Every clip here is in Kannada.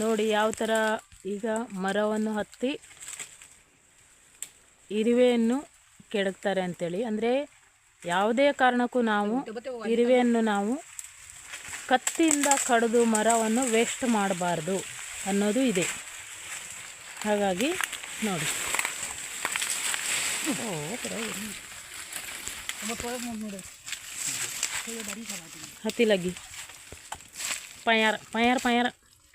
ನೋಡಿ ಯಾವ ಥರ ಈಗ ಮರವನ್ನು ಹತ್ತಿ ಇರುವೆಯನ್ನು ಕೆಡಕ್ತಾರೆ ಅಂತೇಳಿ. ಅಂದರೆ ಯಾವುದೇ ಕಾರಣಕ್ಕೂ ನಾವು ಇರುವೆಯನ್ನು ನಾವು ಕತ್ತಿಯಿಂದ ಕಡಿದು ಮರವನ್ನು ವೇಸ್ಟ್ ಮಾಡಬಾರ್ದು ಅನ್ನೋದು ಇದೆ. ಹಾಗಾಗಿ ನೋಡಿ. ಹತ್ತಿಲಗಿ. ಪಯಾರ ಪಯಾರ ಪಯಾರ.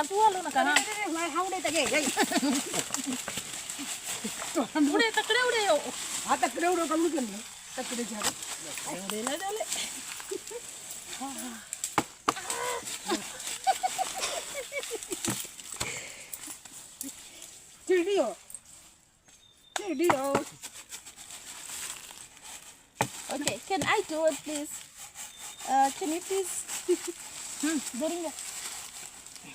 การตัวลูกนะกันนะ આવડે તો જઈ જઈ તો うれたくれうれよ。આ તકરે ઉડો કમડું કે નહીં તકરે જાડે うれなだれ。ચીડીઓ ચીડીઓ Okay, can I do it, please? Uh, can you please? Hmm,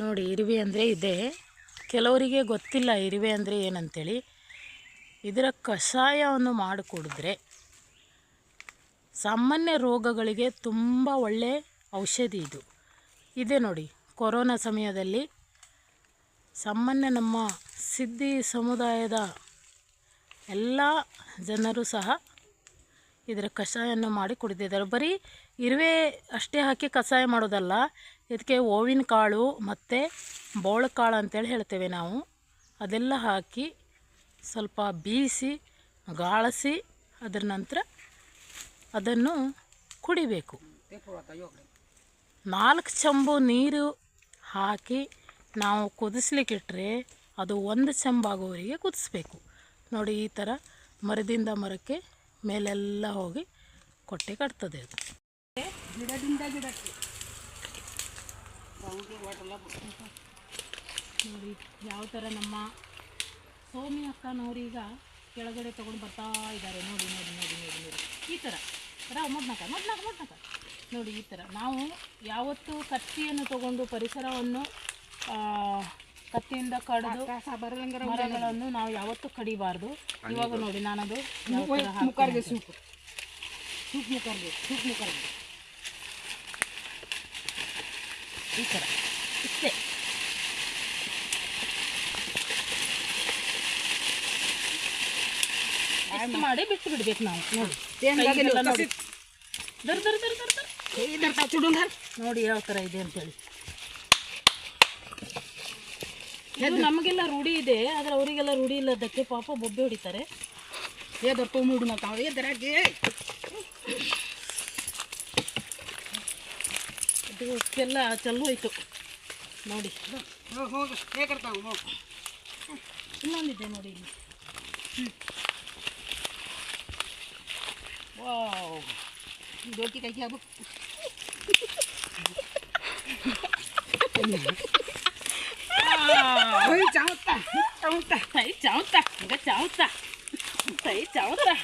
ನೋಡಿ, ಇರುವೆ ಅಂದರೆ ಇದೆ. ಕೆಲವರಿಗೆ ಗೊತ್ತಿಲ್ಲ ಇರುವೆ ಅಂದರೆ ಏನಂತೇಳಿ. ಇದರ ಕಷಾಯವನ್ನು ಮಾಡಿಕೊಡಿದ್ರೆ ಸಾಮಾನ್ಯ ರೋಗಗಳಿಗೆ ತುಂಬ ಒಳ್ಳೆ ಔಷಧಿ ಇದು. ಇದೆ ನೋಡಿ, ಕೊರೋನಾ ಸಮಯದಲ್ಲಿ ಸಾಮಾನ್ಯ ನಮ್ಮ ಸಿದ್ಧಿ ಸಮುದಾಯದ ಎಲ್ಲ ಜನರು ಸಹ ಇದರ ಕಷಾಯವನ್ನು ಮಾಡಿ ಕುಡಿದಿದ್ದಾರೆ. ಬರೀ ಇರುವೆ ಅಷ್ಟೇ ಹಾಕಿ ಕಷಾಯ ಮಾಡೋದಲ್ಲ, ಇದಕ್ಕೆ ಓವಿನ ಕಾಳು ಮತ್ತು ಬೋಳಕಾಳು ಅಂತೇಳಿ ಹೇಳ್ತೇವೆ ನಾವು. ಅದೆಲ್ಲ ಹಾಕಿ ಸ್ವಲ್ಪ ಬೀಸಿ, ಗಾಳಿಸಿ, ಅದರ ನಂತರ ಅದನ್ನು ಕುಡಿಬೇಕು. ನಾಲ್ಕು ಚಂಬು ನೀರು ಹಾಕಿ ನಾವು ಕುದಿಸ್ಲಿಕ್ಕಿಟ್ರೆ ಅದು ಒಂದು ಚಂಬಾಗೋವರೆಗೆ ಕುದಿಸ್ಬೇಕು. ನೋಡಿ ಈ ಥರ ಮರದಿಂದ ಮರಕ್ಕೆ ಮೇಲೆಲ್ಲ ಹೋಗಿ ಕೊಟ್ಟೆ ಕಟ್ತದೆ ಅದು. ಗಿಡದಿಂದ ಗಿಡಕ್ಕೆ. ನೋಡಿ, ಯಾವ ಥರ ನಮ್ಮ ಸೋಮಿ ಅಕ್ಕನವ್ರೀಗ ಕೆಳಗಡೆ ತೊಗೊಂಡು ಬರ್ತಾ ಇದ್ದಾರೆ. ನೋಡಿ ನೋಡಿ ನೋಡಿ ನೋಡಿ ನೋಡಿ. ಈ ಥರ ರಾವ್ ಮೊದ್ನಕ ಮೊದ್ನಕ ಮೊದ್ನಕ ನೋಡಿ, ಈ ಥರ ನಾವು ಯಾವತ್ತೂ ಕತ್ತಿಯನ್ನು ತಗೊಂಡು ಪರಿಸರವನ್ನು ಕತ್ತಿಯಿಂದ ಕಡಿದು ಮರಗಳನ್ನು ನಾವು ಯಾವತ್ತೂ ಕಡಿಬಾರ್ದು. ಇವಾಗ ನೋಡಿ ನಾನದು ಮುಖರ್ಗೆ ಸೂಪು. ಸೂಪ್ ಮುಖರ್ಗೆ ಸೂಪ್ ಮುಖರ್ಗೆ. ಈ ಥರ ಇಷ್ಟೇ. ಮಾಡಿ ಬಿಟ್ಟು ಬಿಡ್ಬೇಕು ನಾವು. ನೋಡಿ ನೋಡಿ. ಯಾವ ತರ ಇದೆ ಅಂತೇಳಿ ಇದು ನಮಗೆಲ್ಲ ರೂಢಿ ಇದೆ ಆದರೆ ಅವರಿಗೆಲ್ಲ ರೂಢಿ ಇಲ್ಲದಕ್ಕೆ ಪಾಪ ಬೊಬ್ಬೆ ಹೊಡಿತಾರೆ. ನಾವು ಏದರಾಗೆ ಇದು ಉಪ್ಪೆಲ್ಲ ಚಲೋ ಹೋಯ್ತು. ನೋಡಿ. ಹೋಗಿ. ಹೇಗಿರ್ತಾವ ಹೋಗಿ ಇನ್ನೊಂದಿದೆ ನೋಡಿ ಇಲ್ಲಿ. ವಾವ್. ಕೈ ಹಾಕು ta ông ta thấy cháu ta cái cháu ta. Thấy cháu ta.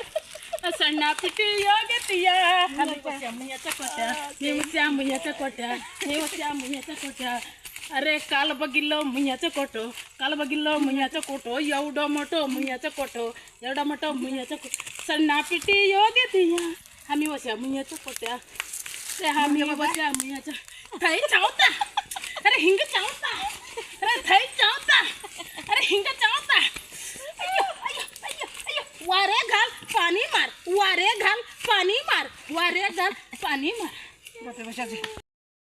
Sao nào thì đi nhớ cái gì à mình có xem mình nhớ chắc có chờ mình xem mình nhớ chắc có chờ mình xem mình nhớ chắc có chờ ಅರೆ ಕಾಲಬಗಿಲ್ಲೋ ಮುಯ್ಯಚ ಕೊಟ್ಟು ಕಾಲಬಗಿಲ್ಲೋ ಮುಯ್ಯಚ ಕೊಟ್ಟು ಎವಡೋ ಮಟೋ ಮುಯ್ಯಚ ಕೊಟ್ಟು ಎರಡೋ ಮಟೋ ಮುಯ್ಯಚ ಕೊಟ್ಟು ಸಣ್ಣ ಪಿಟಿ ಯೋಗ್ಯತೆಯ ಹಮಿ ವಶ ಮುಯ್ಯಚ ಕೊಟ್ಟ ಅರೆ ಹಮಿ ವಶ ಮುಯ್ಯಚ ಥೈ ಚಾವ್ತ ಅರೆ ಹಿಂಗ ಚಾವ್ತ ಅರೆ ಥೈ ಚಾವ್ತ अरे अय्यो अय्यो वारे घाल पाणी मार, वारे घाल पाणी मार, वारे घाल पाणी मार।